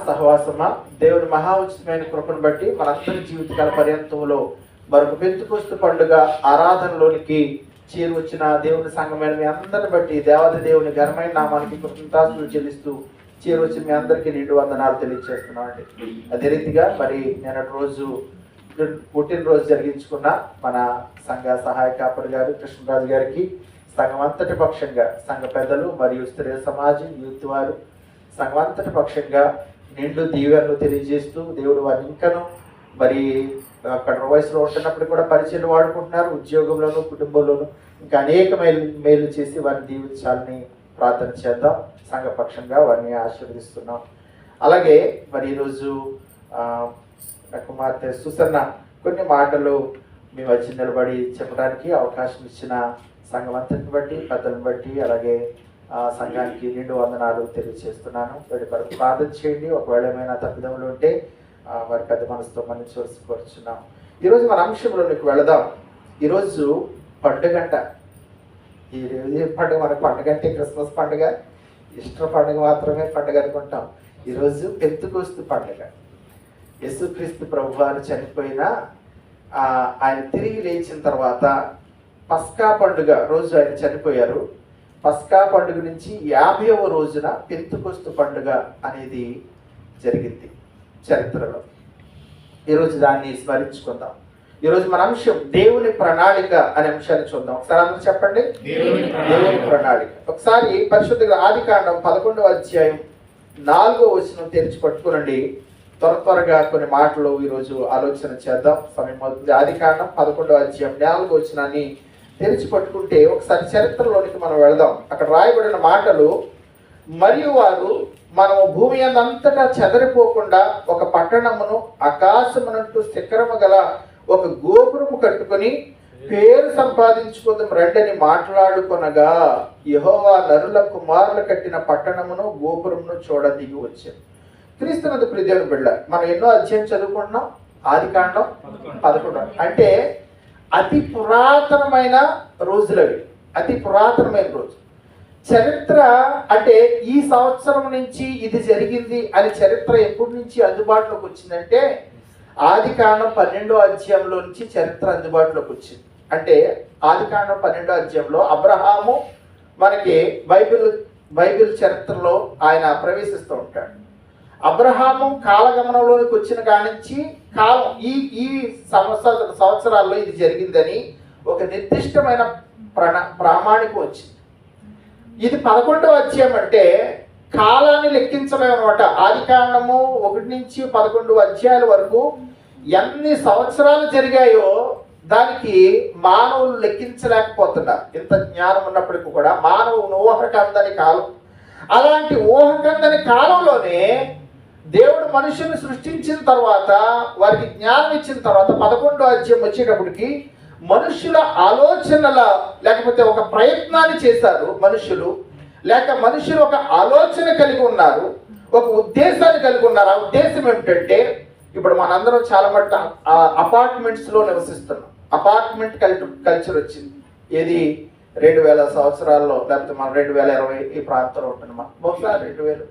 సహవాసమా? దేవుని మహా ఉచితమైన కృపను బట్టి మనందరి జీవితకాల పర్యంతంలో మరొక పెంతుకొస్తు పండుగ ఆరాధనలోనికి చేరువచ్చిన దేవుని సంఘమైన మీ అందరిని బట్టి దేవత దేవుని ఘనమైన నామానికి కృతజ్ఞతాస్తులు చెల్లిస్తూ చేరువచ్చిన మీ అందరికీ నిండు వందనాలు తెలియజేస్తున్నాం అండి అదే రీతిగా మరి నేను రోజు పుట్టినరోజు జరిగించుకున్న మన సంఘ సహాయ కాపరి గారు కృష్ణరాజు గారికి సంఘం అంతటి పక్షంగా సంఘ పెద్దలు మరియు స్త్రీ సమాజం యూత్ వారు సంఘమంతటి పక్షంగా నిండు దీవెనలు తెలియజేస్తూ దేవుడు వారిని ఇంకను మరి అక్కడ వయసులో ఉంటున్నప్పుడు కూడా పరిచయం వాడుకుంటున్నారు ఉద్యోగంలోను కుటుంబంలోను. ఇంకా అనేక మేలు మేలు చేసి వారిని దీవించాలని ప్రార్థన చేద్దాం సంఘపక్షంగా వారిని ఆశీర్వదిస్తున్నాం. అలాగే మరి ఈరోజు నా కుమార్తె సుసన్న కొన్ని మాటలు మీ వచ్చి నిలబడి చెప్పడానికి అవకాశం ఇచ్చిన సంఘం అంతటిని బట్టి పెద్దలను బట్టి అలాగే సంఘానికి నిండు వందనాలు తెలియజేస్తున్నాను. వారి కొరకు ప్రార్థన చేయండి. ఒకవేళ ఏమైనా తప్పిదములు ఉంటే వారి పెద్ద మనసుతో మనం చూసుకోవచ్చున్నాం ఈరోజు మన అంశంలోనికి వెళదాం. ఈరోజు పండుగంట ఈ రోజు పండుగ? మనకు పండుగ అంటే క్రిస్మస్ పండుగ. ఇష్ట పండుగ మాత్రమే పండుగ అనుకుంటాం. ఈరోజు పెంతుకోస్తు పండుగ. యేసుక్రీస్తు ప్రభు వారు చనిపోయిన ఆయన తిరిగి లేచిన తర్వాత పస్కా పండుగ రోజు ఆయన చనిపోయారు. పస్కా పండుగ నుంచి యాభైవ రోజున పెంతుకొస్తు పండుగ అనేది జరిగింది చరిత్రలో. ఈరోజు దాన్ని స్మరించుకుందాం. ఈరోజు మన అంశం దేవుని ప్రణాళిక అనే అంశాన్ని చూద్దాం. ఒకసారి అందరూ చెప్పండి. దేవుని ప్రణాళిక. ఒకసారి పరిశుద్ధ ఆది కాండం పదకొండవ అధ్యాయం నాలుగో వచనం తెరిచి పట్టుకునండి. త్వర త్వరగా కొన్ని మాటలు ఈరోజు ఆలోచన చేద్దాం. సమయం అవుతుంది. ఆది కాండం పదకొండవ అధ్యాయం నాలుగో వచనాన్ని తెరిచి పట్టుకుంటే ఒకసారి చరిత్రలోనికి మనం వెళదాం. అక్కడ రాయబడిన మాటలు మరియు వారు మనము భూమి అంతటా చెదరిపోకుండా ఒక పట్టణమును ఆకాశమునంటూ శిఖరము గల ఒక గోపురము కట్టుకొని పేరు సంపాదించుకుందాం రండని మాట్లాడుకొనగా యెహోవా నరుల కుమారులు కట్టిన పట్టణమును గోపురమును చూడ దిగి వచ్చారు. క్రీస్తునందు ప్రిదేవుని బిడ్డ మనం ఎన్నో అధ్యాయం చదువుకుంటున్నాం? ఆది కాండం? పదకొండు. అంటే అతి పురాతనమైన రోజులవి. అతి పురాతనమైన రోజు. చరిత్ర అంటే ఈ సంవత్సరం నుంచి ఇది జరిగింది అని చరిత్ర ఎప్పటి నుంచి అందుబాటులోకి వచ్చిందంటే ఆది కాండం పన్నెండో అధ్యాయంలో నుంచి చరిత్ర అందుబాటులోకి వచ్చింది. అంటే ఆది కాండం పన్నెండో అధ్యాయంలో అబ్రహాము మనకి బైబిల్ బైబిల్ చరిత్రలో ఆయన ప్రవేశిస్తూ ఉంటాడు. అబ్రహాము కాలగమనంలోనికి వచ్చిన కానించి నుంచి కాలం ఈ ఈ సంవత్సర సంవత్సరాల్లో ఇది జరిగిందని ఒక నిర్దిష్టమైన ప్రణ ప్రామాణికం వచ్చింది. ఇది పదకొండవ అధ్యాయం అంటే కాలాన్ని లెక్కించడం అనమాట ఆది కారణము ఒకటి నుంచి పదకొండు అధ్యాయాల వరకు ఎన్ని సంవత్సరాలు జరిగాయో దానికి మానవులు లెక్కించలేకపోతున్నారు. ఇంత జ్ఞానం ఉన్నప్పటికీ కూడా మానవుని ఊహకందని కాలం అలాంటి ఊహకందని కాలంలోనే దేవుడు మనుషుని సృష్టించిన తర్వాత వారికి జ్ఞానం ఇచ్చిన తర్వాత పదకొండో అధ్యాయం వచ్చేటప్పటికి మనుషుల ఆలోచనల లేకపోతే ఒక ప్రయత్నాన్ని చేశారు మనుషులు. లేక మనుషులు ఒక ఆలోచన కలిగి ఉన్నారు ఒక ఉద్దేశాన్ని కలిగి ఉన్నారు. ఆ ఉద్దేశం ఏమిటంటే ఇప్పుడు మనందరం చాలా మట్టు అపార్ట్మెంట్స్లో నివసిస్తున్నాం. అపార్ట్మెంట్ కల్చర్ కల్చర్ వచ్చింది. ఏది? రెండు వేల సంవత్సరాల్లో లేకపోతే మనం రెండు వేల ఇరవై ఈ ప్రాంతంలో ఉంటున్నాం. బహుశా రెండు వేలు.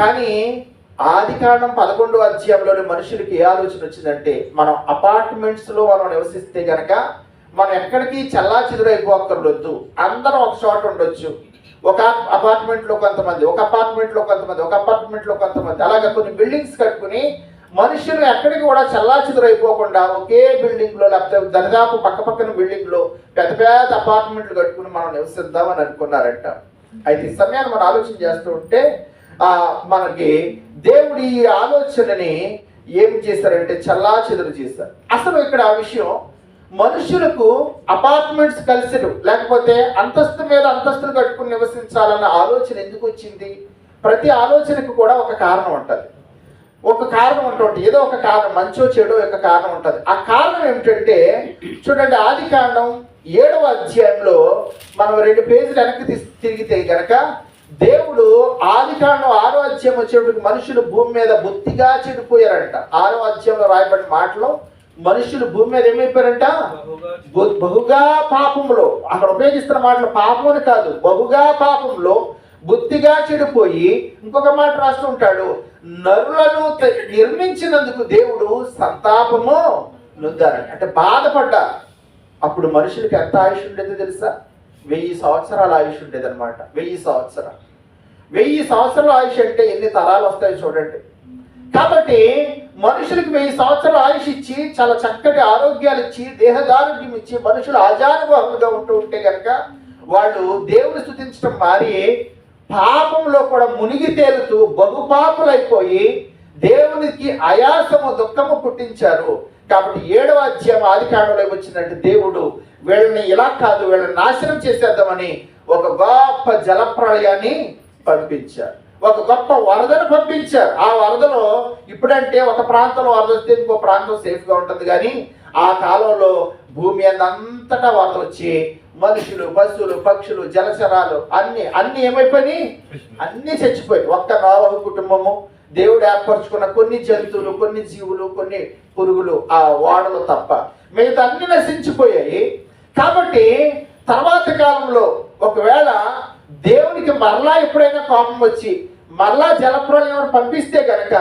కానీ ఆది కాండం పదకొండు అధ్యాయంలోని మనుషులకి ఏ ఆలోచన వచ్చిందంటే మనం అపార్ట్మెంట్స్లో మనం నివసిస్తే గనక మనం ఎక్కడికి చల్లా చెదురైపోక్కర్లొద్దు అందరం ఒక చోట ఉండొచ్చు. ఒక అపార్ట్మెంట్లో కొంతమంది ఒక అపార్ట్మెంట్లో కొంతమంది ఒక అపార్ట్మెంట్లో కొంతమంది. అలాగే కొన్ని బిల్డింగ్స్ కట్టుకుని మనుషులు ఎక్కడికి కూడా చల్లా చెదురైపోకుండా ఒకే బిల్డింగ్లో లేకపోతే దరిదాపు పక్క పక్కన బిల్డింగ్లో పెద్ద పెద్ద అపార్ట్మెంట్లు కట్టుకుని మనం నివసిద్దామని అనుకున్నారంట. అయితే ఈ సమయాన్ని మనం ఆలోచన చేస్తూ ఉంటే మనకి దేవుడి ఈ ఆలోచనని ఏం చేశారంటే చల్లా చెదురు చేశారు అసలు ఇక్కడ ఆ విషయం మనుషులకు అపార్ట్మెంట్స్ కలిసి లేకపోతే అంతస్తు మీద అంతస్తులు కట్టుకుని నివసించాలన్న ఆలోచన ఎందుకు వచ్చింది? ప్రతి ఆలోచనకు కూడా ఒక కారణం ఉంటుంది. ఒక కారణం ఉంటుంది ఏదో ఒక కారణం మంచో చెడో యొక్క కారణం ఉంటుంది. ఆ కారణం ఏమిటంటే చూడండి ఆది కాండం ఏడవ అధ్యాయంలో మనం రెండు పేజీలు వెనక్కి తిరిగితే గనక దేవుడు ఆది కాండం ఆరో అధ్యాయం వచ్చేటప్పటికి మనుషులు భూమి మీద బొత్తిగా చెడిపోయారంట. ఆరో అధ్యాయంలో రాయబడిన మాటలో మనుషులు భూమి మీద ఏమైపోయారంట? బహు- బహుగా పాపంలో. అక్కడ ఉపయోగిస్తున్న మాటలు పాపం అని కాదు. బహుగా పాపంలో బుద్ధిగా చెడిపోయి ఇంకొక మాట రాస్తూ ఉంటాడు. నరులను నిర్మించినందుకు దేవుడు సంతాపము నొందారంట. అంటే బాధపడ్డారు అప్పుడు మనుషులకి ఎంత ఆయుష్ ఉండేదో తెలుసా? వెయ్యి సంవత్సరాల ఆయుష్ ఉండేది అనమాట వెయ్యి సంవత్సరాలు. వెయ్యి సంవత్సరాల ఆయుష్ అంటే ఎన్ని తరాలు వస్తాయో చూడండి. కాబట్టి మనుషులకు వెయ్యి సంవత్సరాల ఆయుష్ ఇచ్చి చాలా చక్కటి ఆరోగ్యాలు ఇచ్చి దేహదారుణ్యం ఇచ్చి మనుషులు ఆజానుభావులుగా ఉంటూ ఉంటే కనుక వాళ్ళు దేవుని స్థుతించడం మారి పాపంలో కూడా మునిగి తేలుతూ బహుపాపులైపోయి దేవునికి అయాసము దుఃఖము పుట్టించారు. కాబట్టి ఏడవ అధ్యాయం ఆది కాలంలో వచ్చినట్టు దేవుడు వీళ్ళని ఇలా కాదు వీళ్ళని నాశనం చేసేద్దామని ఒక గొప్ప జలప్రళయాన్ని పంపించారు. ఒక గొప్ప వరదను పంపించారు. ఆ వరదలో ఇప్పుడంటే ఒక ప్రాంతంలో వరద వస్తే ఇంకో ప్రాంతం సేఫ్గా ఉంటుంది కానీ ఆ కాలంలో భూమి అంతటా వరద వచ్చి మనుషులు పశువులు పక్షులు జలచరాలు అన్ని అన్ని ఏమైపోయినాయి? అన్ని చచ్చిపోయాయి ఒక్క నోవహు కుటుంబము దేవుడు ఏర్పరచుకున్న కొన్ని జంతువులు కొన్ని జీవులు కొన్ని పురుగులు ఆ ఓడలు తప్ప మిగతా అన్ని నశించిపోయాయి. కాబట్టి తర్వాత కాలంలో ఒకవేళ దేవునికి మరలా ఎప్పుడైనా కోపం వచ్చి మరలా జలప్రలయం పంపిస్తే గనక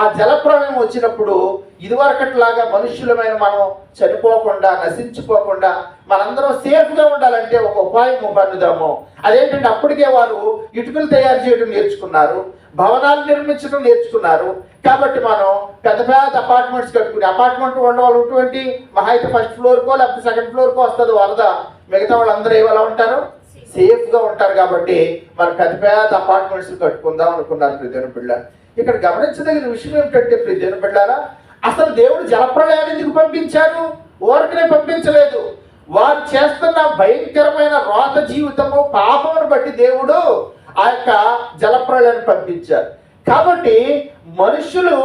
ఆ జలప్రలయం వచ్చినప్పుడు ఇదివరకట్లాగా మనుష్యులమైన మనం చనిపోకుండా నశించిపోకుండా మనందరం సేఫ్గా ఉండాలంటే ఒక ఉపాయం పన్నుదాము అదేంటంటే అప్పటికే వారు ఇటుకలు తయారు చేయడం నేర్చుకున్నారు భవనాలు నిర్మించడం నేర్చుకున్నారు. కాబట్టి మనం పెద్ద పెద్ద అపార్ట్మెంట్స్ కట్టుకుని అపార్ట్మెంట్ ఉండవాళ్ళు ఉన్నటువంటి మహా అయితే ఫస్ట్ ఫ్లోర్కో లేకపోతే సెకండ్ ఫ్లోర్కో వస్తుంది వరద. మిగతా వాళ్ళందరూ ఏవలా ఉంటారు? సేఫ్గా ఉంటారు కాబట్టి మన పెద్ద పెద్ద అపార్ట్మెంట్స్ కట్టుకుందాం అనుకున్నారు ప్రిదేన బిళ్ళ. ఇక్కడ గమనించదగిన విషయం ఏమిటంటే ప్రిదేన బిళ్ళారా అసలు దేవుడు జలప్రళయాన్ని ఎందుకు పంపించారు? ఊరకనే పంపించలేదు. వారు చేస్తున్న భయంకరమైన రోత జీవితము పాపమును బట్టి దేవుడు ఆ యొక్క జలప్రళయాన్ని పంపించారు. కాబట్టి మనుషులు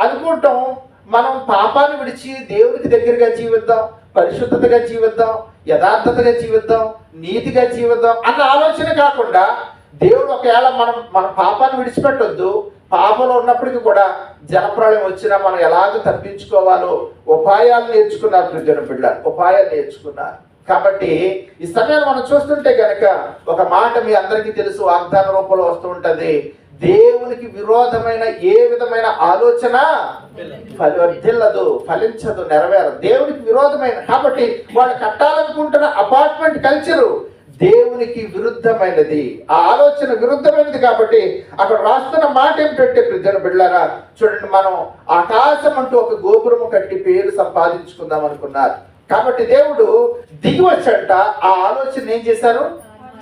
అనుకుంటాం మనం పాపాన్ని విడిచి దేవునికి దగ్గరగా జీవిద్దాం పరిశుద్ధతగా జీవిద్దాం యథార్థతగా జీవిద్దాం నీతిగా జీవిద్దాం అన్న ఆలోచన కాకుండా దేవుడు ఒకవేళ మనం మన పాపాన్ని విడిచిపెట్టొద్దు పాపంలో ఉన్నప్పటికీ కూడా జలప్రళయం వచ్చినా మనం ఎలాగ తప్పించుకోవాలో ఉపాయాలు నేర్చుకున్నారు ప్రజల బిడ్డ ఉపాయాలు నేర్చుకున్నారు. కాబట్టి ఈ సమయాన్ని మనం చూస్తుంటే కనుక ఒక మాట మీ అందరికీ తెలుసు వాగ్దాన రూపంలో వస్తూ ఉంటుంది. దేవునికి విరోధమైన ఏ విధమైన ఆలోచన ఫలివర్ధిల్లదు ఫలించదు నెరవేరదు. దేవునికి విరోధమైన కాబట్టి వాళ్ళు కట్టాలనుకుంటున్న అపార్ట్మెంట్ కల్చరు దేవునికి విరుద్ధమైనది. ఆ ఆలోచన విరుద్ధమైనది కాబట్టి అక్కడ రాస్తున్న మాట ఏమిటంటే ప్రజల బిడ్డారా చూడండి మనం ఆకాశం అంటూ ఒక గోపురము కట్టి పేరు సంపాదించుకుందాం అనుకున్నారు. కాబట్టి దేవుడు దిగి వచ్చంట ఆ ఆలోచన ఏం చేశారు?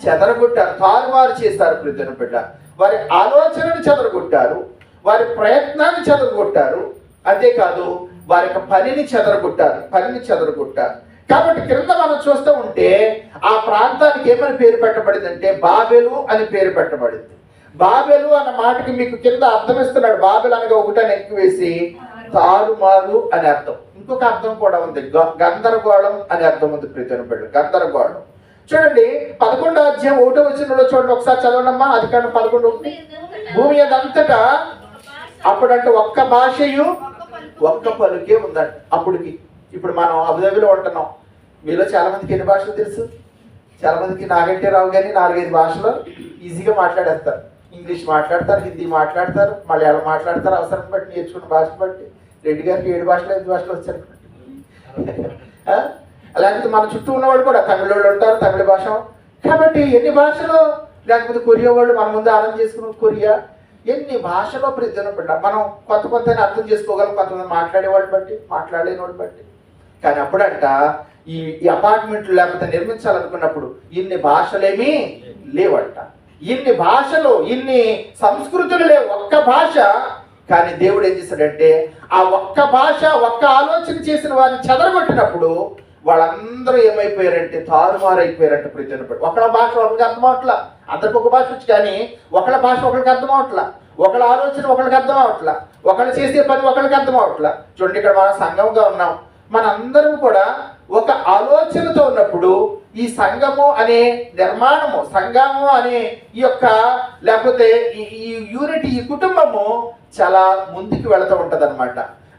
చెదరగొట్టారు తారుమారు చేశారు ప్రజల బిడ్డ. వారి ఆలోచనను చెదరగొట్టారు వారి ప్రయత్నాన్ని చెదరగొట్టారు. అంతేకాదు వారి యొక్క పనిని చెదరగొట్టారు పనిని చెదరగొట్టారు. కాబట్టి క్రింద మనం చూస్తూ ఉంటే ఆ ప్రాంతానికి ఏమని పేరు పెట్టబడిందంటే బాబెలు అని పేరు పెట్టబడింది. బాబెలు అన్న మాటకి మీకు కింద అర్థం ఇస్తున్నాడు బాబెలు అనగా ఒకటని ఎక్కువేసి తారుమారు అని అర్థం. ఇంకొక అర్థం కూడా ఉంది. గ- గందరగోళం అని అర్థం ఉంది ప్రతి గందరగోళం. చూడండి పదకొండో అధ్యాయం ఒకటో వచ్చినలో చూడండి ఒకసారి చదవడమ్మా అది కానీ పదకొండు. భూమి అదంతటా అప్పుడంటే ఒక్క భాషయు ఒక్క పలుకే ఉందండి. అప్పటికి ఇప్పుడు మనం అబుదాబిలో ఉంటున్నాం. మీలో చాలా మందికి ఎన్ని భాషలు తెలుసు? చాలా మందికి నాగంటే రావు కానీ నాలుగైదు భాషలు ఈజీగా మాట్లాడేస్తారు. ఇంగ్లీష్ మాట్లాడతారు హిందీ మాట్లాడతారు మలయాళం మాట్లాడతారు అవసరం బట్టి నేర్చుకున్న భాష బట్టి. రెడ్డి గారికి ఏడు భాషలు ఐదు భాషలు వచ్చారు. లేకపోతే మన చుట్టూ ఉన్నవాళ్ళు కూడా తమిళ వాళ్ళు ఉంటారు తమిళ భాష. కాబట్టి ఎన్ని భాషలు లేకపోతే కొరియా వాళ్ళు మన ముందు అర్థం చేసుకున్న కొరియా. ఎన్ని భాషలో ప్రజలు బిడ్డ మనం కొత్త కొత్త అర్థం చేసుకోగలం కొంతమంది మాట్లాడేవాళ్ళు బట్టి మాట్లాడలేని వాళ్ళు బట్టి. కానీ అప్పుడంట ఈ ఈ అపార్ట్మెంట్లు లేకపోతే నిర్మించాలనుకున్నప్పుడు ఇన్ని భాషలేమీ లేవంట. ఇన్ని భాషలు ఇన్ని సంస్కృతులు లేవు ఒక్క భాష. కానీ దేవుడు ఏం చేశాడంటే ఆ ఒక్క భాష ఒక్క ఆలోచన చేసిన వారిని చెదరగొట్టినప్పుడు వాళ్ళందరూ ఏమైపోయారంటే తారుమారైపోయారంటే ప్రతి ఒకళ్ళ భాష ఒకరికి అర్థం అవట్లా. అందరికి ఒక భాష వచ్చి కానీ ఒకళ్ళ భాష ఒకరికి అర్థం అవట్లా. ఒకళ్ళ ఆలోచన ఒకరికి అర్థం అవట్లా. ఒకళ్ళు చేసే పని ఒకరికి అర్థం అవట్లా. చూడండి ఇక్కడ మనం సంఘంగా ఉన్నాం. మనందరం కూడా ఒక ఆలోచనతో ఉన్నప్పుడు ఈ సంఘము అనే నిర్మాణము సంఘము అనే ఈ యొక్క లేకపోతే ఈ ఈ యూనిటీ ఈ కుటుంబము చాలా ముందుకు వెళుతూ ఉంటది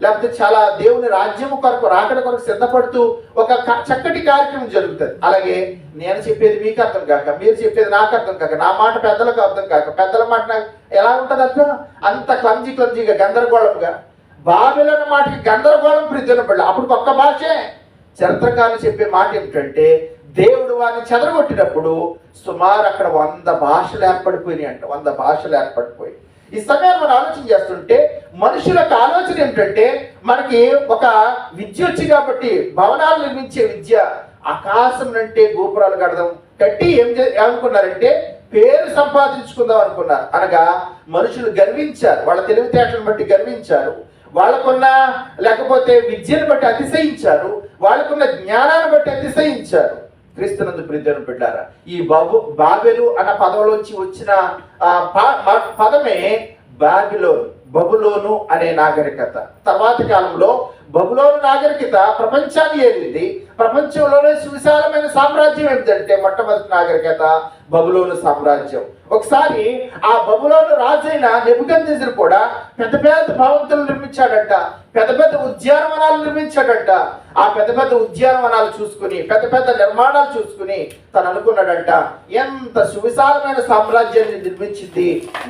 లేకపోతే చాలా దేవుని రాజ్యము కొరకు రాకడ కొరకు సిద్ధపడుతూ ఒక చక్కటి కార్యక్రమం జరుగుతుంది. అలాగే నేను చెప్పేది మీకు అర్థం కాక మీరు చెప్పేది నాకు అర్థం కాక నా మాట పెద్దలకు అర్థం కాక పెద్దల మాట నాకు ఎలా ఉంటుంది అర్థం? అంత క్లంజీ క్లంజీగా గందరగోళంగా. బాబిలోని మాటకి గందరగోళం ప్రీతిన అప్పుడు ఒక్క భాషే. చరిత్రకారులు చెప్పే మాట ఏమిటంటే దేవుడు వారిని చెదరగొట్టినప్పుడు సుమారు అక్కడ వంద భాషలు ఏర్పడిపోయినాయి అంట వంద భాషలు ఏర్పడిపోయి. ఈ సమయాన్ని మనం ఆలోచన చేస్తుంటే మనుషులకు ఆలోచన ఏమిటంటే మనకి ఒక విద్య వచ్చి కాబట్టి భవనాలు నిర్మించే విద్య ఆకాశం అంటే గోపురాలు కడదాం. కట్టి ఏం ఏమనుకున్నారంటే పేరు సంపాదించుకుందాం అనుకున్నారు. అనగా మనుషులు గర్వించారు. వాళ్ళ తెలివితేటలను బట్టి గర్వించారు. వాళ్ళకున్న లేకపోతే విద్యను బట్టి అతిశయించారు. వాళ్ళకున్న జ్ఞానాన్ని బట్టి అతిశయించారు. క్రీస్తునందు ప్రియులను పెట్టారా? ఈ బాబు బాబెలు అన్న పదంలోంచి వచ్చిన ప- పదమే బాబిలోన్ బబులోను అనే నాగరికత. తర్వాతి కాలంలో బబులోను నాగరికత ప్రపంచాన్ని ఏలింది. ప్రపంచంలోనే సువిశాలమైన సామ్రాజ్యం ఏమిటంటే మొట్టమొదటి నాగరికత బబులోను సామ్రాజ్యం. ఒకసారి ఆ బబులోను రాజైన నెబుకద్నెజరు కూడా పెద్ద పెద్ద భవంతులు నిర్మించాడంట పెద్ద పెద్ద ఉద్యానవనాలు నిర్మించాడంట. ఆ పెద్ద పెద్ద ఉద్యానవనాలు చూసుకుని పెద్ద పెద్ద నిర్మాణాలు చూసుకుని తను అనుకున్నాడంట ఎంత సువిశాలమైన సామ్రాజ్యాన్ని నిర్మించింది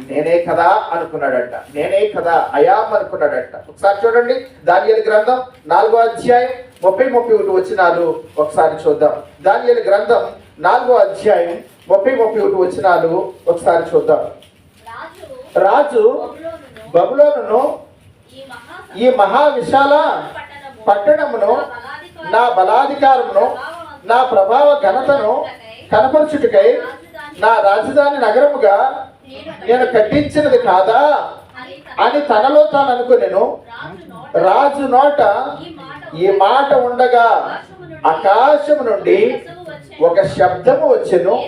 నేనే కదా అనుకున్నాడంట. నేనే కదా అయాం అనుకున్నాడంట. ఒకసారి చూడండి దాని గ్రంథం నాలుగో అధ్యాయం ముప్పై ముప్పై ఒకటి వచ్చినాలు ఒకసారి చూద్దాం. దానియలు గ్రంథం నాలుగో అధ్యాయం ముప్పై ముప్పై ఒకటి వచ్చినాలు ఒకసారి చూద్దాం. రాజు మహా ఈ మహా విశాల పట్టణమును నా బలాధికారమును నా ప్రభావ ఘనతను కనపరచుటకై నా రాజధాని నగరముగా నేను కట్టించినది కాదా? అని తనలో తాను అనుకునేను. రాజు నోట ఈ మాట ఉండగా ఆకాశము నుండి ఒక శబ్దము వచ్చెను.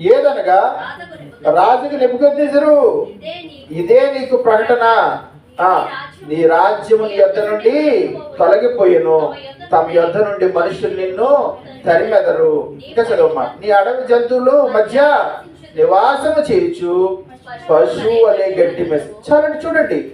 ఏదనగా? రాజుకు నెప్పుకొద్దేసరు ఇదే నీకు ప్రకటన. నీ రాజ్యము నీ నుండి తొలగిపోయాను. తమ యొద్ధ నుండి మనుషులు నిన్ను తరిమెదరు. ఇంకా చదవమ్మా నీ అడవి జంతువులు మధ్య నివాసము చేయొచ్చు పశువు అనే గడ్డి మెస్ చాలండి చూడండి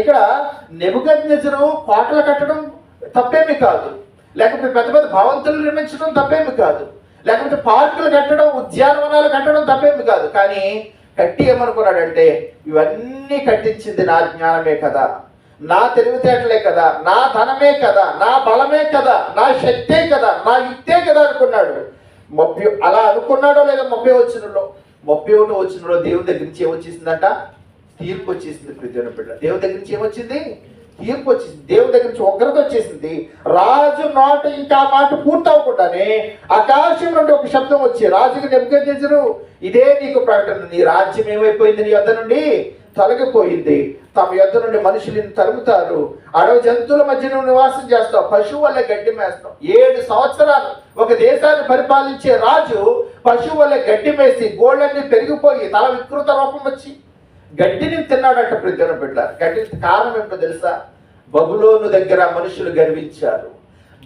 ఇక్కడ నెబుకద్నెజరు కోటలు కట్టడం తప్పేమి కాదు. లేకపోతే పెద్ద పెద్ద భవంతులు నిర్మించడం తప్పేమి కాదు. లేకపోతే పార్కులు కట్టడం ఉద్యానవనాలు కట్టడం తప్పేమి కాదు. కానీ కట్టి ఏమనుకున్నాడంటే ఇవన్నీ కట్టించింది నా జ్ఞానమే కదా. నా తెలివితేటలే కదా. నా ధనమే కదా. నా బలమే కదా. నా శక్తే కదా. నా యుక్తే కదా అనుకున్నాడు. ముప్పై అలా అనుకున్నాడో లేదా ముప్పై వచ్చినలో ముప్పై ఒకటి వచ్చిన దేవుని దగ్గర నుంచి ఏమొచ్చేసిందంట? తీర్పు వచ్చేసింది ప్రతిదిన బిడ్డ దేవుని దగ్గర నుంచి ఏమొచ్చింది? తీర్పు వచ్చేసింది దేవుని దగ్గర నుంచి ఉగ్రత వచ్చేసింది. రాజు నోట ఇంకా ఆ మాట పూర్తవకుండానే ఆకాశం నుండి ఒక శబ్దం వచ్చి రాజుకి నెప్పుకొచ్చేసారు ఇదే నీకు ప్రకటన. నీ రాజ్యం ఏమైపోయింది నీ యొద్ధ నుండి? తొలగిపోయింది. తమ యొద్ధ నుండి మనుషులను తరుముతారు. అడవి జంతువుల మధ్య నువ్వు నివాసం చేస్తావు. పశువు వల్ల గడ్డి మేస్తావు. ఏడు సంవత్సరాలు ఒక దేశాన్ని పరిపాలించే రాజు పశువు వల్ల గడ్డి మేసి గోళ్ళన్నీ పెరిగిపోయి తల వికృత రూపం వచ్చి గడ్డిని తిన్నాడట ప్రతిన బిడ్డ. గడ్డికి కారణం ఏంటో తెలుసా? బబులోను దగ్గర మనుషులు గర్వించారు.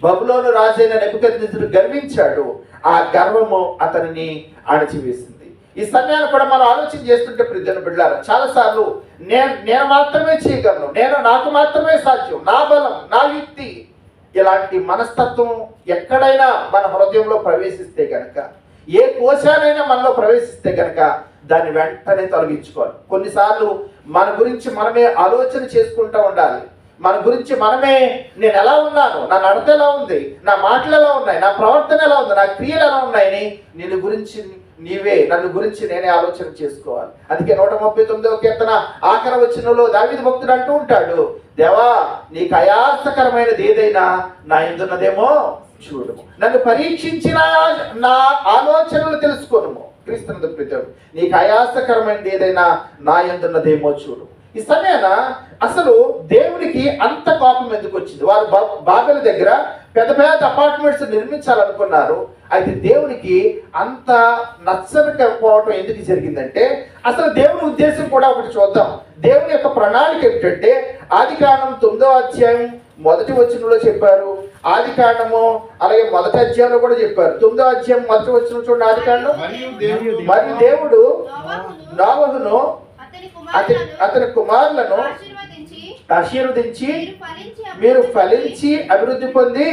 బబులోను రాజైన నెప్పుకెద్దుడు గర్వించాడు. ఆ గర్వము అతనిని అణచివేసింది. ఈ సమయాన్ని కూడా మనం ఆలోచన చేస్తుంటే ప్రతిన బిడ్డారు చాలాసార్లు నేను నేను మాత్రమే చేయగలను. నేను నాకు మాత్రమే సాధ్యం. నా బలం నా యుక్తి. ఇలాంటి మనస్తత్వం ఎక్కడైనా మన హృదయంలో ప్రవేశిస్తే కనుక ఏ కోశానైనా మనలో ప్రవేశిస్తే కనుక దాన్ని వెంటనే తొలగించుకోవాలి. కొన్నిసార్లు మన గురించి మనమే ఆలోచన చేసుకుంటూ ఉండాలి. మన గురించి మనమే నేను ఎలా ఉన్నాను నా నడత ఎలా ఉంది నా మాటలు ఎలా ఉన్నాయి నా ప్రవర్తన ఎలా ఉంది నా క్రియలు ఎలా ఉన్నాయని నేను గురించి నీవే నన్ను గురించి నేనే ఆలోచన చేసుకోవాలి. అందుకే నూట ముప్పై తొమ్మిదవ కీర్తన ఆఖరి వచ్చినలో దావిది భక్తుడు అంటూ ఉంటాడు దేవా నీకు అయాసకరమైనది ఏదైనా నా ఎందున్నదేమో చూడము. నన్ను పరీక్షించిన నా ఆలోచనలు తెలుసుకోను క్రీస్తునందు ప్రీతం నీకు ఆయాసకరమైనది ఏదైనా నా ఎందున్నదేమో చూడు. ఈ సమయాన అసలు దేవునికి అంత కోపం ఎందుకు వచ్చింది? వారు బా- బాబెల దగ్గర పెద్ద పెద్ద అపార్ట్మెంట్స్ నిర్మించాలనుకున్నారు. అయితే దేవునికి అంత నచ్చకపోవటం ఎందుకు జరిగిందంటే అసలు దేవుని ఉద్దేశం కూడా ఒకటి చూద్దాం. దేవుని యొక్క ప్రణాళిక ఏమిటంటే ఆది కాలం తొమ్మిదో అధ్యాయం మొదటి వచనంలో చెప్పారు ఆది కాండము అలాగే మొదటి అధ్యాయంలో కూడా చెప్పారు. తొమ్మిదో అధ్యాయం మొదటి వచనం చూడండి ఆది కాండం మరియు దేవుడు మరి దేవుడు నోవహును అతని అతని కుమారులను ఆశీర్వదించి ఆశీర్వదించి మీరు ఫలించి మీరు అభివృద్ధి ఫలించి అభివృద్ధి పొంది.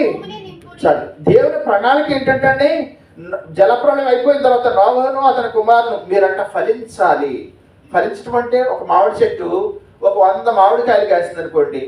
చాలు. దేవుని ప్రణాళిక ఏంటంటే అండి జలప్రళయం అయిపోయిన తర్వాత నోవహను అతని కుమారును మీరంట ఫలించాలి. ఫలించడం అంటే ఒక మామిడి చెట్టు ఒక వంద మామిడికాయలు కాసింది అనుకోండి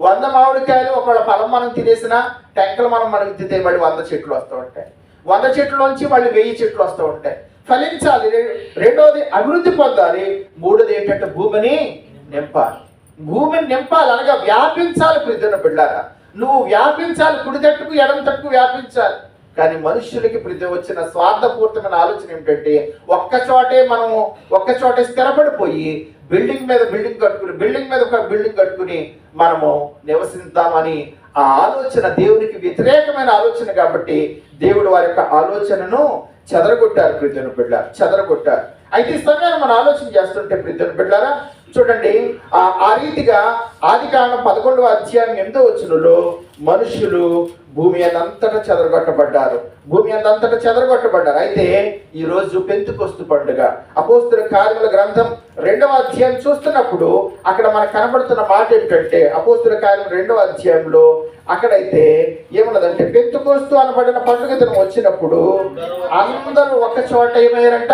వంద మామిడికాయలు ఒకవేళ ఫలం మనం తినేసిన టెంకలు మనం మనకి తితే మళ్ళీ వంద చెట్లు వస్తూ ఉంటాయి. వంద చెట్లలోంచి మళ్ళీ వెయ్యి చెట్లు వస్తూ ఉంటాయి. ఫలించాలి. రెండోది అభివృద్ధి పొందాలి. మూడోది ఏంటంటే భూమిని నింపాలి. భూమిని నింపాలి. అనగా వ్యాపించాలి ప్రతిన బిడ్డారా నువ్వు వ్యాపించాలి. కుడి తట్టుకు ఎడమ తట్టుకు వ్యాపించాలి. కానీ మనుష్యులకి ప్రతి వచ్చిన స్వార్థపూర్తమైన ఆలోచన ఏమిటంటే ఒక్క చోటే మనము ఒక్క చోటే స్థిరపడిపోయి బిల్డింగ్ మీద బిల్డింగ్ కట్టుకుని బిల్డింగ్ మీద ఒక బిల్డింగ్ కట్టుకుని మనము నివసిద్దామని ఆ ఆలోచన దేవునికి వ్యతిరేకమైన ఆలోచన కాబట్టి దేవుడు వారి యొక్క ఆలోచనను చెదరగొట్టారు ప్రిద్దను బిడ్డ చెదరగొట్టారు. అయితే ఈ సమయాన్ని మనం ఆలోచన చేస్తుంటే ప్రిద్దను బిడ్డారా చూడండి ఆ రీతిగా ఆది కారణం పదకొండవ అధ్యాయం ఎనిమిదో వచ్చినలో మనుషులు భూమి అంతటా చెదరగొట్టబడ్డారు. భూమి అంతటా చెదరగొట్టబడ్డారు. అయితే ఈరోజు పెంతుకొస్తు పండుగ. అపోస్తుల కార్యముల గ్రంథం రెండవ అధ్యాయం చూస్తున్నప్పుడు అక్కడ మనకు కనబడుతున్న మాట ఏంటంటే అపోస్తుల కార్యం రెండవ అధ్యాయంలో అక్కడైతే ఏమన్నదంటే పెంతుకోస్తు అనబడిన పండుగ దినం వచ్చినప్పుడు అందరూ ఒక చోట ఏమయ్యారంట?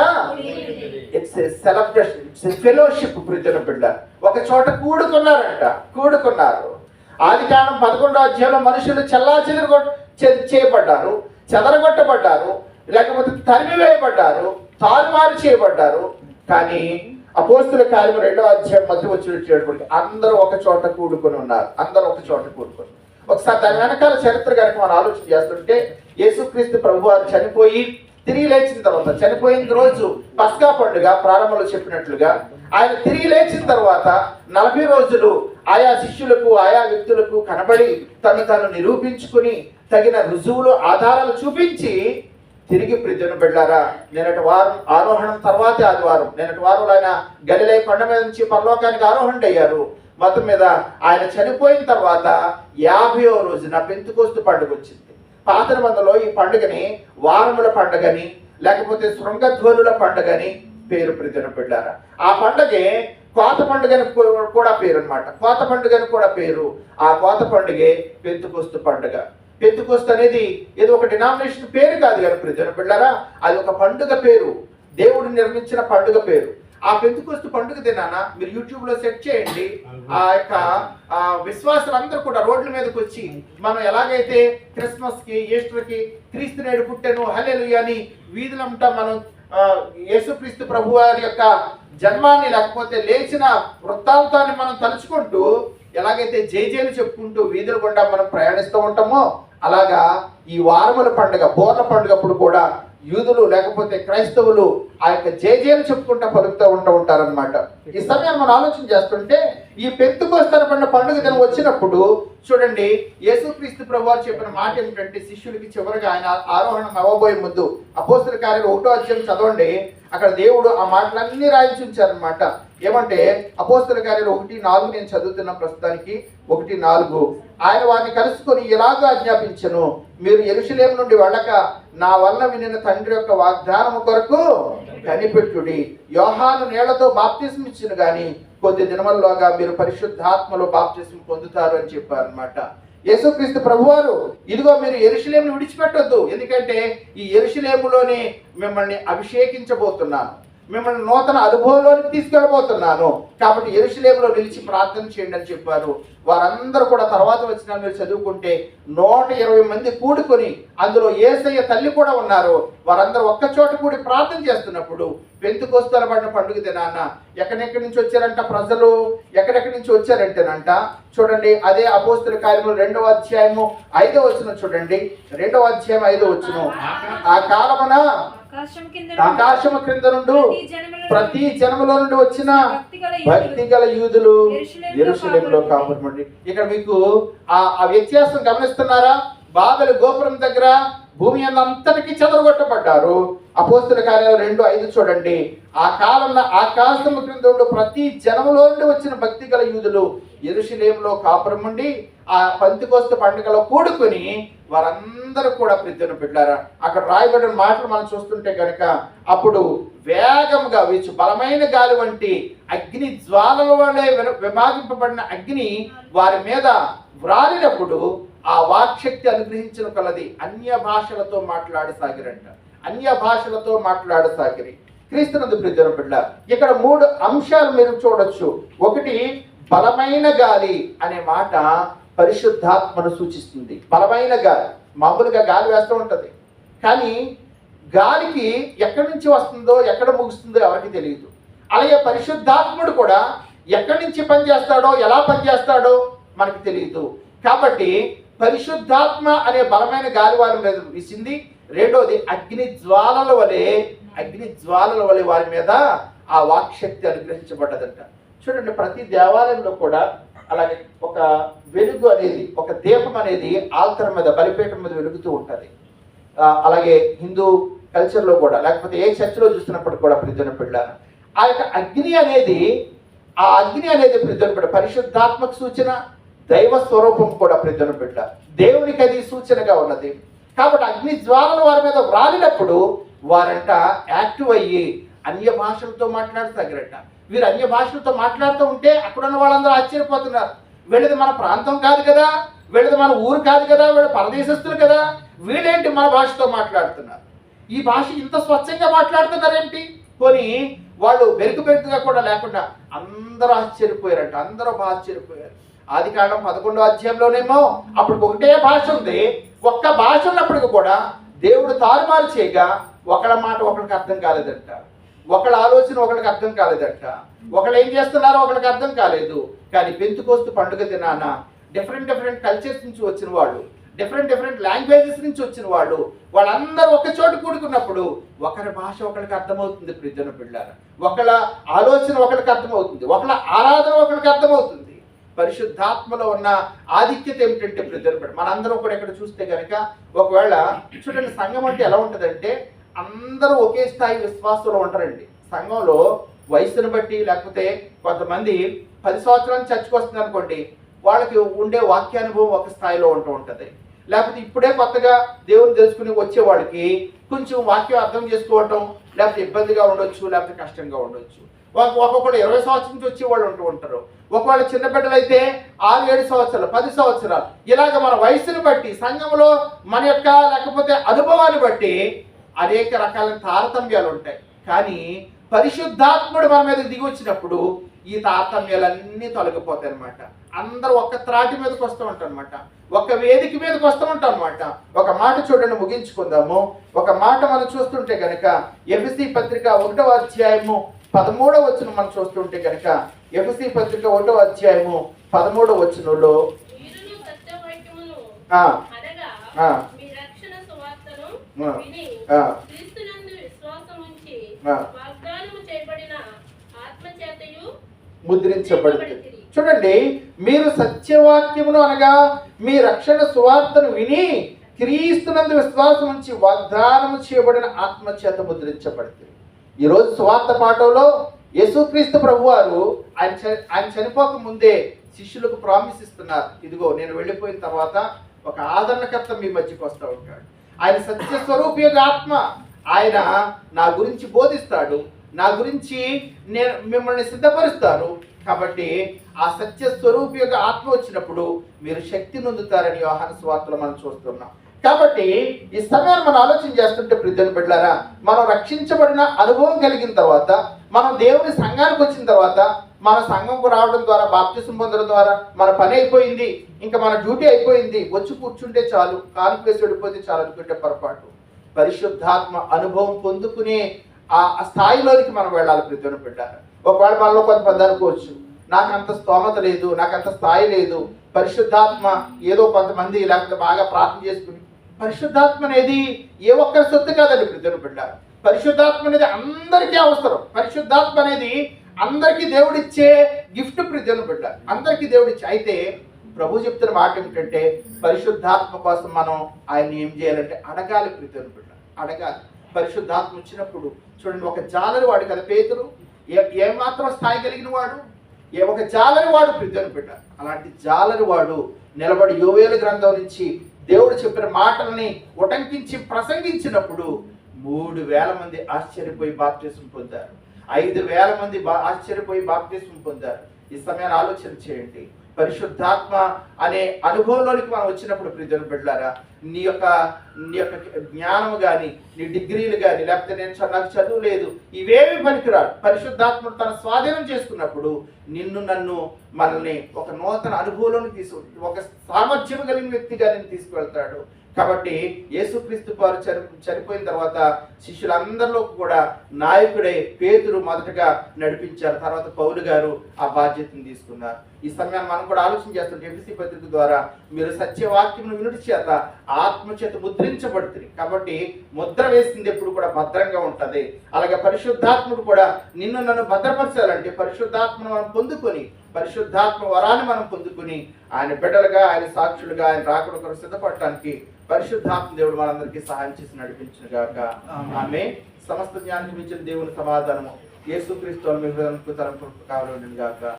ఇట్స్ సెలబ్రేషన్ ఇట్స్ ఫెలోషిప్ ప్రీతిన బిడ్డ. ఒక చోట కూడుకున్నారంట. కూడుకున్నారు. ఆదికాండం పదకొండో అధ్యాయంలో మనుషులు చల్లా చెదరగొ చేయబడ్డారు చెదరగొట్టబడ్డారు లేకపోతే తరిమివేయబడ్డారు తారుమారు చేయబడ్డారు. కానీ అపోస్తుల కార్యం రెండో అధ్యాయం మధ్య వచ్చినటువంటి అందరూ ఒక చోట కూడుకొని ఉన్నారు. అందరూ ఒక చోట కూడుకొని. ఒకసారి దాని వెనకాల చరిత్ర కనుక మనం ఆలోచన చేస్తుంటే యేసుక్రీస్తు ప్రభు వారు చనిపోయి తిరిగి లేచిన తర్వాత చనిపోయిన రోజు పస్కా పండుగ ప్రారంభంలో చెప్పినట్లుగా ఆయన తిరిగి లేచిన తర్వాత నలభై రోజులు ఆయా శిష్యులకు ఆయా వ్యక్తులకు కనబడి తను తను నిరూపించుకుని తగిన రుజువులు ఆధారాలు చూపించి తిరిగి ప్రజను పెళ్ళారా? నిన్నటి వారం ఆరోహణం తర్వాతే ఆదివారం నిన్నటి వారం ఆయన గలిలే కొండ మీద నుంచి పరలోకానికి ఆరోహణ అయ్యారు. మొత్తం మీద ఆయన చనిపోయిన తర్వాత యాభైవ రోజున పెంతుకోస్తు పండుగ వచ్చింది. పాత నిబంధనలో ఈ పండుగని వారముల పండుగని లేకపోతే శృంగధ్వనుల పండుగని పేరు ప్రజన పెట్టారా ఆ పండుగే కోత పండుగని కూడా పేరు అనమాట కోత పండుగని కూడా పేరు. ఆ కోత పండుగే పెంతుకొస్తు పండుగ. పెంతుకొస్తు అనేది ఏదో ఒక డినామినేషన్ పేరు కాదు కానీ ప్రజల బిళ్ళారా అది ఒక పండుగ పేరు. దేవుడు నిర్మించిన పండుగ పేరు. ఆ పెంతుకొస్తు పండుగ దినాన మీరు యూట్యూబ్లో సెర్చ్ చేయండి. ఆ యొక్క ఆ విశ్వాసులందరూ కూడా రోడ్ల మీదకి వచ్చి మనం ఎలాగైతే క్రిస్మస్కి ఈస్టర్కి క్రీస్తు నేడు పుట్టెను హల్లెలు అని వీధులంతా మనం యేసుక్రీస్తు ప్రభు వారి యొక్క జన్మాన్ని లేకపోతే లేచిన వృత్తాంతాన్ని మనం తలుచుకుంటూ ఎలాగైతే జేజేలు చెప్పుకుంటూ వీధుల గుండా మనం ప్రయాణిస్తూ ఉంటామో అలాగా ఈ వారముల పండుగ బోర్ల పండుగ అప్పుడు కూడా యూదులు లేకపోతే క్రైస్తవులు ఆ యొక్క జేజేలు చెప్పుకుంటూ పలుకుతూ ఉంటూ ఉంటారనమాట ఈ సమయం మనం ఆలోచన చేస్తుంటే ఈ పెంతుకొస్తారపడిన పండుగ దినం వచ్చినప్పుడు చూడండి యేసుక్రీస్తు ప్రభు చెప్పిన మాట ఏమిటంటే శిష్యుడికి చివరిగా ఆయన ఆరోహణం అవ్వబోయే ముందు అపోస్తుల కార్యాలు ఒకటో అధ్యాయం చదవండి. అక్కడ దేవుడు ఆ మాటలన్నీ రాయించి ఉంచారనమాట ఏమంటే అపోస్తుల కార్యాలు ఒకటి నాలుగు నేను చదువుతున్న ప్రస్తుతానికి ఒకటి నాలుగు. ఆయన వారిని కలుసుకొని ఇలాగ ఆజ్ఞాపించను మీరు ఎరుషులేం నుండి వెళ్ళక నా వల్ల వినిన తండ్రి యొక్క వాగ్దానము కొరకు కనిపెట్టుడి. యోహాను నీళ్ళతో బాప్తిజం ఇచ్చిన గాని కొద్ది దినముల్లోగా మీరు పరిశుద్ధాత్మలో బాప్తిజం పొందుతారు అని చెప్పారు అనమాట యేసుక్రీస్తు ప్రభువారు ఇదిగో మీరు ఎరుషలేమును విడిచిపెట్టొద్దు. ఎందుకంటే ఈ ఎరుషలేములోనే మిమ్మల్ని అభిషేకించబోతున్నాను. మిమ్మల్ని నూతన అనుభవంలోనికి తీసుకెళ్ళబోతున్నాను. కాబట్టి ఎరుషలేములో నిలిచి ప్రార్థన చేయండి అని చెప్పారు. వారందరూ కూడా తర్వాత వచ్చిన మీరు చదువుకుంటే నూట ఇరవై మంది కూడుకొని అందులో ఏసయ్య తల్లి కూడా ఉన్నారు. వారందరూ ఒక్క చోట కూడి ప్రార్థన చేస్తున్నప్పుడు పెంతుకొస్తాల పడిన పండుగ దినాన్న ఎక్కడెక్కడి నుంచి వచ్చారంట ప్రజలు? ఎక్కడెక్కడి నుంచి వచ్చారంటేనంట. చూడండి అదే అపోస్తుల కార్యములు రెండవ అధ్యాయము ఐదో వచ్చిన చూడండి. రెండవ అధ్యాయం ఐదో వచ్చిన ఆ కాలమున ఆకాశము క్రింద నుండి ప్రతి జనముల నుండి వచ్చిన భక్తి గల యూదులు. ఎరుసలేంలో కాపురమండి. ఇక్కడ మీకు ఆ ఆ వ్యత్యాసం గమనిస్తున్నారా? బాబెలు గోపురం దగ్గర భూమి అంతటికి చెదరగొట్టబడ్డారు. అపోస్తుల కార్యాలు రెండు ఐదు చూడండి. ఆ కాలంలో ఆకాశము క్రింద ప్రతి జనములో నుండి వచ్చిన భక్తి గల యూదులు ఎరుషలేంలో కాపురం ఉండి ఆ పంతికోస్త పండుగలో కూడుకుని వారందరూ కూడా ప్రతిని పెట్టారా అక్కడ రాయబడిన మాటలు మనం చూస్తుంటే కనుక అప్పుడు వేగంగా వీచు బలమైన గాలి వంటి అగ్ని జ్వాలల వలె విభాగింపబడిన అగ్ని వారి మీద వ్రాలినప్పుడు ఆ వాక్శక్తి అనుగ్రహించిన కలది అన్య భాషలతో మాట్లాడసాగిరంట. అన్య భాషలతో మాట్లాడసాగిరి. క్రీస్తునందు ప్రిజన బిడ్డ. ఇక్కడ మూడు అంశాలు మీరు చూడొచ్చు. ఒకటి బలమైన గాలి అనే మాట పరిశుద్ధాత్మను సూచిస్తుంది. బలమైన గాలి మామూలుగా గాలి వేస్తూ ఉంటుంది. కానీ గాలికి ఎక్కడి నుంచి వస్తుందో ఎక్కడ ముగుస్తుందో ఎవరికి తెలియదు. అలాగే పరిశుద్ధాత్ముడు కూడా ఎక్కడి నుంచి పనిచేస్తాడో ఎలా పనిచేస్తాడో మనకి తెలియదు. కాబట్టి పరిశుద్ధాత్మ అనే బలమైన గాలి వారి మీద వీసింది. రెండోది అగ్ని జ్వాలల వలె అగ్ని జ్వాలల వలె వారి మీద ఆ వాక్శక్తి అనుగ్రహించబడ్డదంట. చూడండి ప్రతి దేవాలయంలో కూడా అలాగే ఒక వెలుగు అనేది ఒక దీపం అనేది ఆల్తర్ మీద బలిపేట మీద వెలుగుతూ ఉంటుంది. అలాగే హిందూ కల్చర్లో కూడా లేకపోతే ఏ చర్చిలో చూసినప్పుడు కూడా ప్రజన పిల్ల ఆ యొక్క అగ్ని అనేది ఆ అగ్ని అనేది ప్రజన బిడ్డ పరిశుద్ధాత్మక సూచన దైవ స్వరూపం కూడా ప్రజన బిడ్డ దేవునికి అది సూచనగా ఉన్నది. కాబట్టి అగ్ని జ్వాలలు వారి మీద వ్రాలినప్పుడు వారంట యాక్టివ్ అయ్యి అన్య భాషలతో మాట్లాడసాగరట. వీరు అన్య భాషలతో మాట్లాడుతూ ఉంటే అక్కడ ఉన్న వాళ్ళందరూ ఆశ్చర్యపోతున్నారు. వీళ్ళది మన ప్రాంతం కాదు కదా వీళ్ళది మన ఊరు కాదు కదా వీళ్ళు పరదేశస్తులు కదా వీళ్ళేంటి మన భాషతో మాట్లాడుతున్నారు? ఈ భాష ఇంత స్వచ్ఛంగా మాట్లాడుతున్నారేంటి? కొని వాళ్ళు బెరుకు బెరుకుగా కూడా లేకుండా అందరూ ఆశ్చర్యపోయారంట అందరూ బాగా ఆశ్చర్యపోయారు. ఆది కాండం పదకొండో అధ్యాయంలోనేమో అప్పుడు ఒకటే భాష ఉంది. ఒక్క భాష ఉన్నప్పటికీ కూడా దేవుడు తారుమారు చేయగా ఒకళ్ళ మాట ఒకరికి అర్థం కాలేదంట. ఒకళ్ళ ఆలోచన ఒకళ్ళకి అర్థం కాలేదంట. ఒకళ్ళు ఏం చేస్తున్నారో ఒకరికి అర్థం కాలేదు. కానీ పెంతుకోస్తు పండుగ దినాన డిఫరెంట్ డిఫరెంట్ కల్చర్స్ నుంచి వచ్చిన వాళ్ళు డిఫరెంట్ డిఫరెంట్ లాంగ్వేజెస్ నుంచి వచ్చిన వాళ్ళు వాళ్ళందరూ ఒక చోటు కూడుకున్నప్పుడు ఒకరి భాష ఒకరికి అర్థమవుతుంది ప్రిజన పిల్లల ఒకళ్ళ ఆలోచన ఒకరికి అర్థమవుతుంది. ఒకళ్ళ ఆరాధన ఒకరికి అర్థమవుతుంది. పరిశుద్ధాత్మలో ఉన్న ఆధిక్యత ఏమిటంటే ప్రిజన పిల్ల మనందరం కూడా ఇక్కడ చూస్తే కనుక ఒకవేళ చూడండి సంఘం అంటే ఎలా ఉంటుందంటే అందరూ ఒకే స్థాయి విశ్వాసులు ఉంటారండి. సంఘంలో వయసును బట్టి లేకపోతే కొంతమంది పది సంవత్సరాలు చర్చకు వస్తుంది అనుకోండి వాళ్ళకి ఉండే వాక్యానుభవం ఒక స్థాయిలో ఉంటూ ఉంటుంది. లేకపోతే ఇప్పుడే కొత్తగా దేవుని తెలుసుకుని వచ్చే వాళ్ళకి కొంచెం వాక్యం అర్థం చేసుకోవటం లేకపోతే ఇబ్బందిగా ఉండొచ్చు లేకపోతే కష్టంగా ఉండొచ్చు. ఒక- ఒక్కొక్కడు ఇరవై సంవత్సరం నుంచి వచ్చే వాళ్ళు ఉంటూ ఉంటారు. ఒకవేళ చిన్న బిడ్డలు అయితే ఆరు ఏడు సంవత్సరాలు పది సంవత్సరాలు. ఇలాగ మన వయసును బట్టి సంఘంలో మన యొక్క లేకపోతే అనుభవాన్ని బట్టి అనేక రకాల తారతమ్యాలు ఉంటాయి కానీ పరిశుద్ధాత్ముడు మన మీద దిగి వచ్చినప్పుడు ఈ తారతమ్యాలన్నీ తొలగిపోతాయి అనమాట అందరూ ఒక్క త్రాటి మీదకి వస్తూ అనమాట ఒక వేదిక మీదకి వస్తూ ఉంటాం అనమాట ఒక మాట చూడండి ముగించుకుందాము. ఒక మాట మనం చూస్తుంటే కనుక ఎఫ్సి పత్రిక ఒకటవ అధ్యాయము పదమూడవ వచ్చిన మనం చూస్తుంటే కనుక ఎఫ్సి పత్రిక ఒకటవ అధ్యాయము పదమూడవ వచనంలో వీరును సత్యవాక్యమును ఆ, అనగా ఆ. మీ రక్షణ సువార్తను ఆ. విని. క్రీస్తునందు విశ్వాసం ఉంచి ముద్రించబడుతుంది. చూడండి మీరు సత్యవాక్యమును అనగా మీ రక్షణ సువార్తను విని క్రీస్తునందు విశ్వాసం ఉంచి వాగ్దానము చేయబడిన ఆత్మ చేత ముద్రించబడుతుంది ఈరోజు సువార్త పాఠంలో యేసుక్రీస్తు ప్రభు వారు ఆయన ఆయన చనిపోక ముందే శిష్యులకు ప్రామిస్ ఇస్తున్నారు. ఇదిగో నేను వెళ్ళిపోయిన తర్వాత ఒక ఆదరణకర్త మీ మధ్యకి వస్తూ ఉంటాడు. ఆయన సత్య స్వరూపి యొక్క ఆత్మ. ఆయన నా గురించి బోధిస్తాడు. నా గురించి నేను మిమ్మల్ని సిద్ధపరుస్తాను. కాబట్టి ఆ సత్య స్వరూపి యొక్క ఆత్మ వచ్చినప్పుడు మీరు శక్తి నొందుతారని యోహాన స్వార్తలో మనం చూస్తున్నాం. కాబట్టి ఈ సమయాన్ని మనం ఆలోచన చేస్తుంటే ప్రిద్దలు బిడ్డారా మనం రక్షించబడిన అనుభవం కలిగిన తర్వాత మనం దేవుని సంఘానికి వచ్చిన తర్వాత మన సంఘంకు రావడం ద్వారా బాప్తిసం పొందడం ద్వారా మన పని అయిపోయింది ఇంకా మన డ్యూటీ అయిపోయింది వచ్చి కూర్చుంటే చాలు కాలుకు వేసి వెళ్ళిపోతే చాలు అనుకుంటే పొరపాటు. పరిశుద్ధాత్మ అనుభవం పొందుకునే ఆ స్థాయిలోనికి మనం వెళ్ళాలి ప్రతిని పెట్టాలి ఒకవేళ మనలో కొంతమంది అనుకోవచ్చు నాకు అంత స్తోమత లేదు నాకు అంత స్థాయి లేదు పరిశుద్ధాత్మ ఏదో కొంతమంది లేకపోతే బాగా ప్రార్థన చేసుకుని పరిశుద్ధాత్మ అనేది ఏ ఒక్కరి సొత్తు కాదండి ప్రతిని పెట్టాలి పరిశుద్ధాత్మ అనేది అందరికీ అవసరం. పరిశుద్ధాత్మ అనేది అందరికీ దేవుడిచ్చే గిఫ్ట్ ప్రతిని బిడ్డ అందరికీ దేవుడిచ్చే. అయితే ప్రభు చెప్తున్న మాట ఏమిటంటే పరిశుద్ధాత్మ కోసం మనం ఆయన ఏం చేయాలంటే అడగాలి ప్రీతిని బిడ్డ అడగాలి. పరిశుద్ధాత్మ వచ్చినప్పుడు చూడండి ఒక జాలరి వాడు కదా పేతురు? ఏ ఏమాత్రం స్థాయి కలిగిన వాడు? ఏ ఒక జాలరి వాడు ప్రీతిని బిడ్డ అలాంటి జాలరి వాడు నిలబడి యోవేలు గ్రంథం నుంచి దేవుడు చెప్పిన మాటల్ని ఉటంకించి ప్రసంగించినప్పుడు మూడు వేల మంది ఆశ్చర్యపోయి బాప్తిసం పొందారు. ఐదు వేల మంది బా ఆశ్చర్యపోయి బాప్తిసం పొందారు. ఈ సమయాన్ని ఆలోచన చేయండి. పరిశుద్ధాత్మ అనే అనుభవంలోనికి మనం వచ్చినప్పుడు ప్రజలు బిడ్డారా నీ యొక్క నీ యొక్క జ్ఞానము కానీ నీ డిగ్రీలు కానీ లేకపోతే నేను నాకు చదువు లేదు ఇవేమి పనికిరాడు పరిశుద్ధాత్మ తన స్వాధీనం చేసుకున్నప్పుడు నిన్ను నన్ను మనల్ని ఒక నూతన అనుభవంలోకి తీసుకు ఒక సామర్థ్యం కలిగిన వ్యక్తిగా నేను తీసుకువెళ్తాడు. కాబట్టి యేసుక్రీస్తు వారు చనిపోయిన తర్వాత శిష్యులందరిలో కూడా నాయకుడే పేతురు మొదటగా నడిపించారు. తర్వాత పౌలు గారు ఆ బాధ్యతను తీసుకున్నారు. ఈ సమయాన్ని మనం కూడా ఆలోచన చేస్తుంటే ఎఫ్సి పత్రిక ద్వారా మీరు సత్యవాక్యం వినుడి చేత ఆత్మ చేత ముద్రించబడుతుంది. కాబట్టి ముద్ర వేసింది ఎప్పుడు కూడా భద్రంగా ఉంటది. అలాగే పరిశుద్ధాత్ముడు కూడా నిన్ను నన్ను భద్రపరచాలంటే పరిశుద్ధాత్మను మనం పొందుకొని పరిశుద్ధాత్మ వరాన్ని మనం పొందుకొని ఆయన బిడ్డలుగా ఆయన సాక్షులుగా ఆయన రాకుడు కొరకు సిద్ధపడటానికి పరిశుద్ధాత్మ దేవుడు మనందరికీ సహాయం చేసి నడిపించిన గాక. ఆమె సమస్త జ్ఞానికి మించిన దేవుని సమాధానము. యేసుక్రీస్తు మీ తలంపు కావాలని గాక.